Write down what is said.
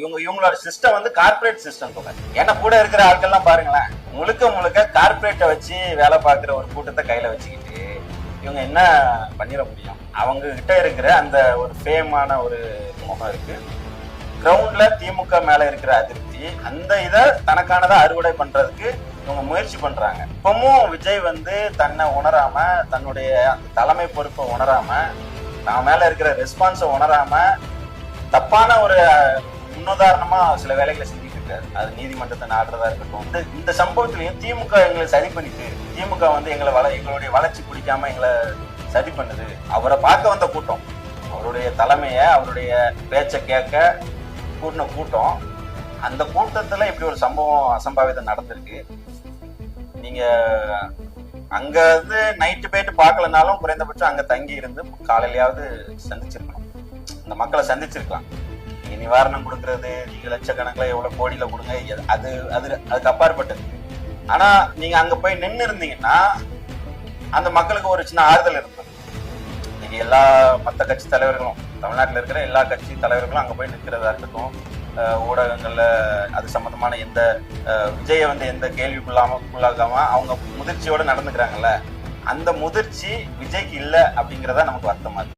இவங்க இவங்களோட சிஸ்டம் வந்து கார்ப்பரேட் சிஸ்டம் கூட ஏன்னா கூட இருக்கிற ஆட்கள்லாம் பாருங்களேன். முழுக்க முழுக்க கார்ப்பரேட்டை வச்சு வேலை பார்க்குற ஒரு கூட்டத்தை கையில வச்சுக்கிட்டு இவங்க என்ன பண்ணிட முடியும்? அவங்க கிட்ட இருக்கிற அந்த ஒரு ஃபேமான ஒரு முகம் இருக்கு. கிரவுண்ட்ல திமுக மேல இருக்கிற அதிருப்தி அந்த இதை தனக்கானதை அறுவடை பண்றதுக்கு இவங்க முயற்சி பண்றாங்க. இப்பவும் விஜய் வந்து தன்னை உணராம தன்னுடைய அந்த தலைமை பொறுப்பை உணராம நான் மேல இருக்கிற ரெஸ்பான்ஸை உணராம தப்பான ஒரு முன்னுதாரணமா சில வேலைகளை செஞ்சுட்டு இருக்காரு. அது நீதிமன்றத்தை நாடுறதா இருக்கட்டும். இந்த இந்த சம்பவத்திலையும் திமுக எங்களை சரி பண்ணிட்டு திமுக வந்து எங்களை வள எங்களுடைய வளர்ச்சி பிடிக்காம எங்களை சரி பண்ணுது. அவரை பார்க்க வந்த கூட்டம். அவருடைய தலைமைய அவருடைய பேச்சை கேட்க கூட்டின கூட்டம். அந்த கூட்டத்துல இப்படி ஒரு சம்பவம் அசம்பாவிதம் நடந்திருக்கு. நீங்க அங்க வந்து நைட்டு போயிட்டு பார்க்கலனாலும் குறைந்தபட்சம் அங்க தங்கி இருந்து காலையிலயாவது சந்திச்சிருக்கணும். இந்த மக்களை சந்திச்சிருக்கலாம். நிவாரணம் கொடுக்கறது நீங்க லட்சக்கணக்கில் எவ்வளவு கோடியில கொடுங்க அது அது அதுக்கு அப்பாற்பட்டது. ஆனா நீங்க அங்க போய் நின்று இருந்தீங்கன்னா அந்த மக்களுக்கு ஒரு சின்ன ஆறுதல் இருந்தது. நீங்க எல்லா மத்த கட்சி தலைவர்களும் தமிழ்நாட்டில் இருக்கிற எல்லா கட்சி தலைவர்களும் அங்க போய் நிற்கிறதா இருக்கட்டும் ஊடகங்களில் ஊடகங்கள்ல அது சம்பந்தமான எந்த அஹ் விஜயை வந்து எந்த கேள்விக்குள்ளாம உள்ளாகாம அவங்க முதிர்ச்சியோட நடந்துக்கிறாங்கல்ல அந்த முதிர்ச்சி விஜய்க்கு இல்லை அப்படிங்கிறதா நமக்கு வருத்தமா இருக்கு.